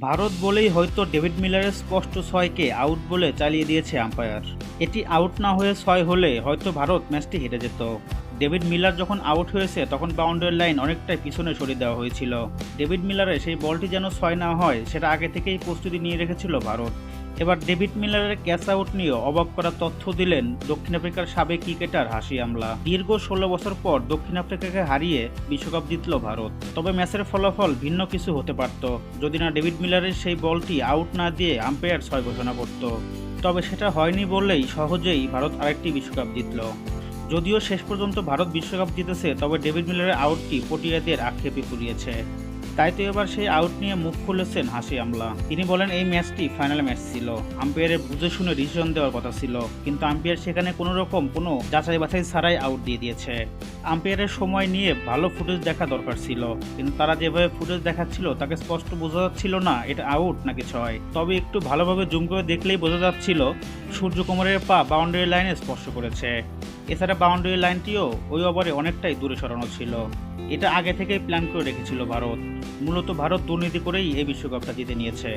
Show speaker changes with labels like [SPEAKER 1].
[SPEAKER 1] ভারত বলেই হয়তো ডেভিড মিলারের স্পষ্ট ছয়কে আউট বলে চালিয়ে দিয়েছে আম্পায়ার। এটি আউট না হয়ে ছয় হলে হয়তো ভারত ম্যাচটি হেরে যেত। ডেভিড মিলার যখন আউট হয়েছে, তখন বাউন্ডারি লাইন অনেকটাই পিছনে সরিয়ে দেওয়া হয়েছিল। ডেভিড মিলারের সেই বলটি যেন ছয় না হয়, সেটা আগে থেকেই প্রস্তুতি নিয়ে রেখেছিল ভারত। এবার ডেভিড মিলারের ক্যাচ আউট নিয়ে অবাক করা তথ্য দিলেন দক্ষিণ আফ্রিকার সাবেক ক্রিকেটার হাসি আমলা। দীর্ঘ ষোলো বছর পর দক্ষিণ আফ্রিকাকে হারিয়ে বিশ্বকাপ জিতল ভারত। তবে ম্যাচের ফলাফল ভিন্ন কিছু হতে পারত। যদি না ডেভিড মিলারের সেই বলটি আউট না দিয়ে আম্পায়ার ছয় ঘোষণা করত। তবে সেটা হয়নি বললেই সহজেই ভারত আরেকটি বিশ্বকাপ জিতল। যদিও শেষ পর্যন্ত ভারত বিশ্বকাপ জিতেছে, তবে ডেভিড মিলারের আউটটি পটিয়াদের আক্ষেপে পুড়িয়েছে তাই তো এবার সেই আউট নিয়ে মুখ খুলেছেন হাসি আমলা। তিনি বলেন, এই ম্যাচটি ফাইনাল ম্যাচ ছিল। আম্পায়ারের বুঝে শুনে ডিসিশন দেওয়ার কথা ছিল। কিন্তু আম্পায়ার সেখানে কোনো রকম কোনো যাচাই বাছাই ছাড়াই আউট দিয়ে দিয়েছে। আম্পায়ারের সময় নিয়ে ভালো ফুটেজ দেখা দরকার ছিল। কিন্তু তারা যেভাবে ফুটেজ দেখাচ্ছিল, তাকে স্পষ্ট বোঝা যাচ্ছিল না, এটা আউট নাকি ছয়। তবে একটু ভালোভাবে জুম করে দেখলেই বোঝা যাচ্ছিল সূর্যকুমারের পা বাউন্ডারি লাইনে স্পর্শ করেছে। এছাড়া বাউন্ডারি লাইনটিও ওই ওভারে অনেকটাই দূরে সরানো ছিল। এটা আগে থেকেই প্ল্যান করে রেখেছিল ভারত। মূলত ভারত দুর্নীতি করেই এই বিশ্বকাপটা জিতে নিয়েছে।